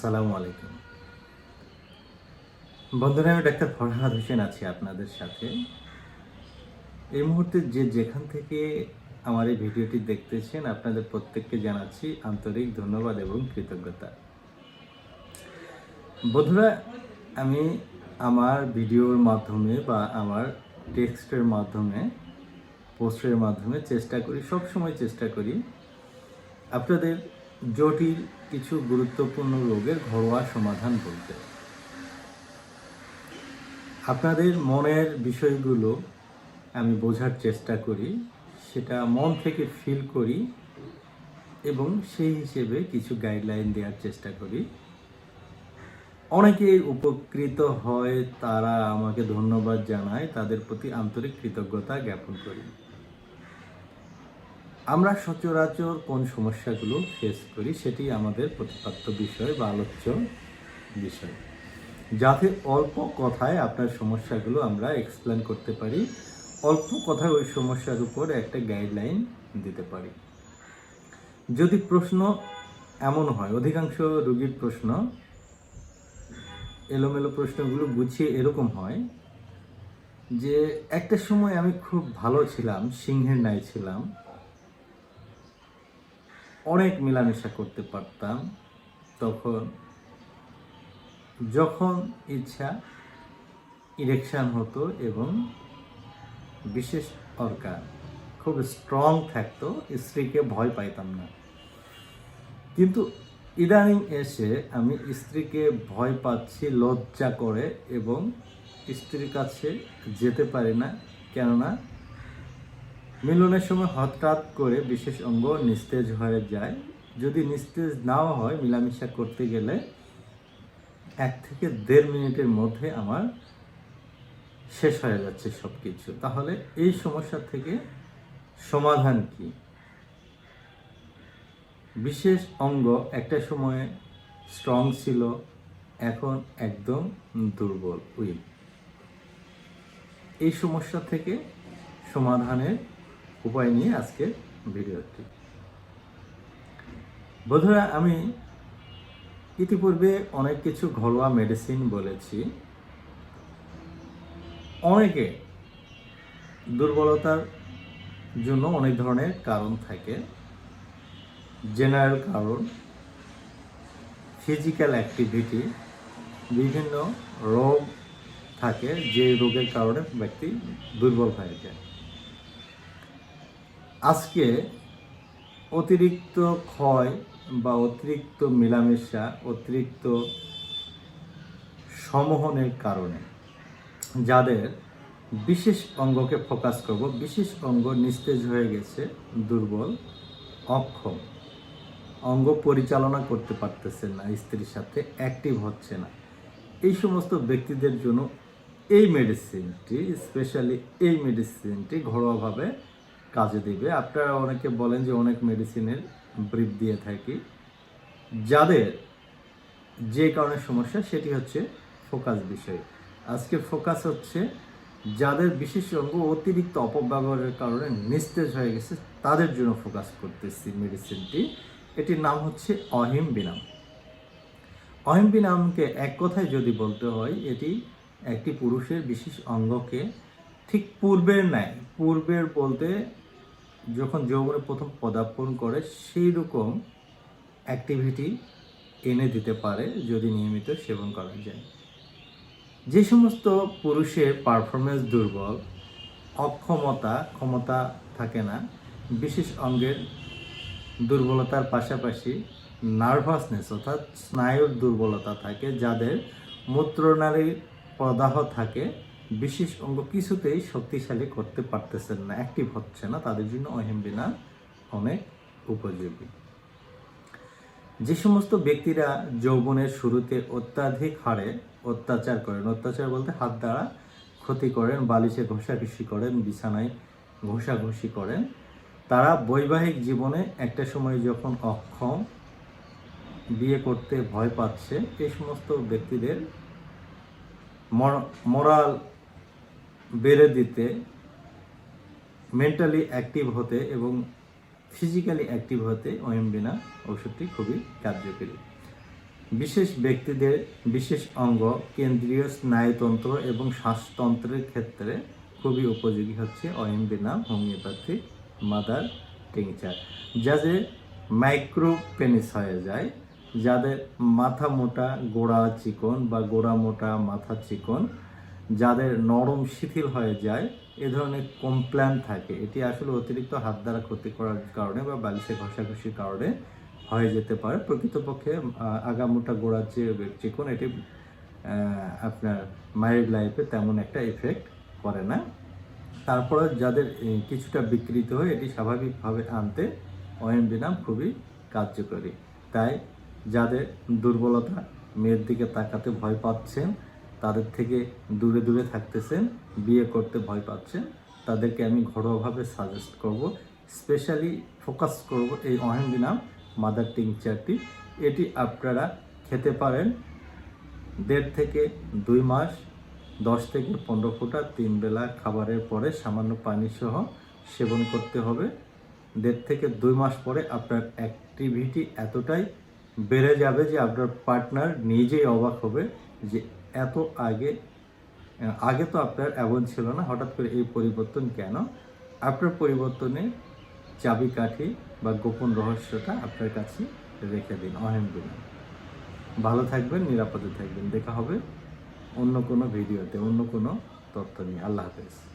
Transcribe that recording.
আসসালামু আলাইকুম। বন্ধুরা, আমি ডাক্তার ফরহাদ হোসেন আছি আপনাদের সাথে। এই মুহূর্তে যে যেখান থেকে আমার এই ভিডিওটি দেখতেছেন, আপনাদের প্রত্যেককে জানাচ্ছি আন্তরিক ধন্যবাদ এবং কৃতজ্ঞতা। বন্ধুরা, আমি আমার ভিডিওর মাধ্যমে বা আমার টেক্সটের মাধ্যমে, পোস্টের মাধ্যমে চেষ্টা করি সব সময় চেষ্টা করি আপনাদের জটিল কিছু গুরুত্বপূর্ণ রোগের ঘরোয়া সমাধান বলতে। আপনাদের মনের বিষয়গুলো আমি বোঝার চেষ্টা করি, সেটা মন থেকে ফিল করি এবং সেই হিসেবে কিছু গাইডলাইন দেওয়ার চেষ্টা করি। অনেকে উপকৃত হয়, তারা আমাকে ধন্যবাদ জানায়, তাদের প্রতি আন্তরিক কৃতজ্ঞতা জ্ঞাপন করি। আমরা সচরাচর কোন সমস্যাগুলো ফেস করি সেটি আমাদের প্রতিপাদ্য বিষয় বা আলোচ্য বিষয়। যাতে অল্প কথায় আপনার সমস্যাগুলো আমরা এক্সপ্লেন করতে পারি, অল্প কথায় ওই সমস্যার উপর একটা গাইডলাইন দিতে পারি। যদি প্রশ্ন এমন হয়, অধিকাংশ রোগীর প্রশ্ন এলোমেলো প্রশ্নগুলো গুছিয়ে এরকম হয় যে, একটা সময় আমি খুব ভালো ছিলাম, সিংহের ন্যায় ছিলাম। অনেক মেলামেশা করতে পারতাম তখন। যখন ইচ্ছা ইরেকশন হতো এবং বিশেষ অর্গান খুব স্ট্রং থাকতো, স্ত্রীকে ভয় পাইতাম না। কিন্তু ইদানিং এসে আমি স্ত্রীকে ভয় পাচ্ছি, লজ্জা করে এবং স্ত্রীর কাছে যেতে পারি না। কেননা মিলনের সময় হঠাৎ করে বিশেষ অঙ্গ নিস্তেজ হয়ে যায়। যদি নিস্তেজ নাও হয় মিলামিশা করতে গেলে এক থেকে দেড় মিনিটের মধ্যে আমার শেষ হয়ে যাচ্ছে সব কিছু তাহলে এই সমস্যা থেকে সমাধান কি? বিশেষ অঙ্গ একটা সময়ে স্ট্রং ছিল, এখন একদম দুর্বল উইক এই সমস্যা থেকে সমাধানের উপায় নিয়ে আজকে ভিডিওটি বন্ধুরা আমি ইতিপূর্বে অনেক কিছু ঘরোয়া মেডিসিন বলেছি। অনেকে দুর্বলতার জন্য অনেক ধরনের কারণ থাকে। জেনারেল কারণ ফিজিক্যাল অ্যাক্টিভিটি বিভিন্ন রোগ থাকে যে রোগের কারণে ব্যক্তি দুর্বল হয়ে যায়। আজকে অতিরিক্ত ক্ষয় বা অতিরিক্ত মেলামেশা, অতিরিক্ত সমোহনের কারণে যাদের বিশেষ অঙ্গকে ফোকাস করব, বিশেষ অঙ্গ নিস্তেজ হয়ে গেছে, দুর্বল, অক্ষম, অঙ্গ পরিচালনা করতে পারতেছে না, স্ত্রীর সাথে অ্যাক্টিভ হচ্ছে না। এই সমস্ত ব্যক্তিদের জন্য এই মেডিসিনটি স্পেশালি এই মেডিসিনটি ঘরোয়াভাবে কাজে দিবে। আপনারা অনেকে বলেন যে অনেক মেডিসিনের ব্রিফ দিয়ে থাকি। যাদের যে কারণে সমস্যা, সেটি হচ্ছে ফোকাস বিষয়। আজকে ফোকাস হচ্ছে যাদের বিশেষ অঙ্গ অতিরিক্ত অপব্যবহারের কারণে নিস্তেজ হয়ে গেছে, তাদের জন্য ফোকাস করতেছি মেডিসিনটি এটির নাম হচ্ছে অহিম বিনাম অহিম বিনামকে এক কথায় যদি বলতে হয়, এটি একটি পুরুষের বিশেষ অঙ্গকে ঠিক পূর্বের ন্যায় পূর্বের বলতে যখন যৌবনে প্রথম পদার্পণ করে সেই রকম অ্যাক্টিভিটি এনে দিতে পারে যদি নিয়মিত সেবন করা যায়। যে সমস্ত পুরুষের পারফরমেন্স দুর্বল, অক্ষমতা, ক্ষমতা থাকে না, বিশেষ অঙ্গের দুর্বলতার পাশাপাশি নার্ভাসনেস অর্থাৎ স্নায়ুর দুর্বলতা থাকে, যাদের মূত্রনালীর প্রদাহ থাকে বিশেষ অঙ্গ কিছুতেই শক্তিশালী করতে পারতেছেন না অ্যাক্টিভ হচ্ছে না, তাদের জন্য অহিমবিনা অনেক উপযোগী। যে সমস্ত ব্যক্তিরা যৌবনের শুরুতে অত্যাধিক হারে অত্যাচার করেন, অত্যাচার বলতে হাত দ্বারা ক্ষতি করেন, বালিশে ঘষাঘষি করেন, বিছানায় ঘষাঘষি করেন, তারা বৈবাহিক জীবনে একটা সময় যখন অক্ষম, বিয়ে করতে ভয় পাচ্ছে, এই সমস্ত ব্যক্তিদের মরাল বেড়ে দিতে মেন্টালি অ্যাক্টিভ হতে এবং ফিজিক্যালি অ্যাক্টিভ হতে ওএমবিনা ওষুধটি খুবই কার্যকরী। বিশেষ ব্যক্তিদের বিশেষ অঙ্গ, কেন্দ্রীয় স্নায়ুতন্ত্র এবং শ্বাসতন্ত্রের ক্ষেত্রে খুবই উপযোগী হচ্ছে অয়েমবি নাম হোমিওপ্যাথি, মাদার টিংচার, যাদের মাইক্রোপেনিস হয়ে যায়, যাদের মাথা মোটা, গোড়া চিকন বা গোড়া মোটা মাথা চিকন যাদের নরম শিথিল হয়ে যায়, এ ধরনের কমপ্ল্যান থাকে। এটি আসলে অতিরিক্ত হাত দ্বারা ক্ষতি করার কারণে বা বালিশে ঘষাঘষির কারণে হয়ে যেতে পারে। প্রকৃতপক্ষে আগামোটা গোড়ার যে চিকন, এটি আপনার মায়ের লাইফে তেমন একটা এফেক্ট করে না। তারপরে যাদের কিছুটা বিকৃত হয় এটি স্বাভাবিকভাবে আনতে ওএমবি নাম খুবই কার্যকরী। তাই যাদের দুর্বলতা মেয়ের দিকে তাকাতে ভয় পাচ্ছেন তাদের থেকে দূরে দূরে থাকতেছেন বিয়ে করতে ভয় পাচ্ছেন তাদেরকে আমি ঘরোয়াভাবে সাজেস্ট করব স্পেশালি ফোকাস করব এই অহেন্দি নাম মাদার টিংচারটি এটি আপনারা খেতে পারেন দেড় থেকে দুই মাস, দশ থেকে পনেরো ফুটা তিন বেলা খাবারের পরে সামান্য পানি সহ সেবন করতে হবে। দেড় থেকে দুই মাস পরে আপনার অ্যাক্টিভিটি এতটাই বেড়ে যাবে যে আপনার পার্টনার নিজেই অবাক হবে যে এত আগে আগে তো আপনার এমন ছিল না, হঠাৎ করে এই পরিবর্তন কেন? আপনার পরিবর্তনে চাবিকাঠি বা গোপন রহস্যটা আপনার কাছে রেখে দিন। অহেম ভালো থাকবেন, নিরাপদে থাকবেন। দেখা হবে অন্য কোনো ভিডিওতে, অন্য কোনো তথ্য নিয়ে। আল্লাহ হাফেজ।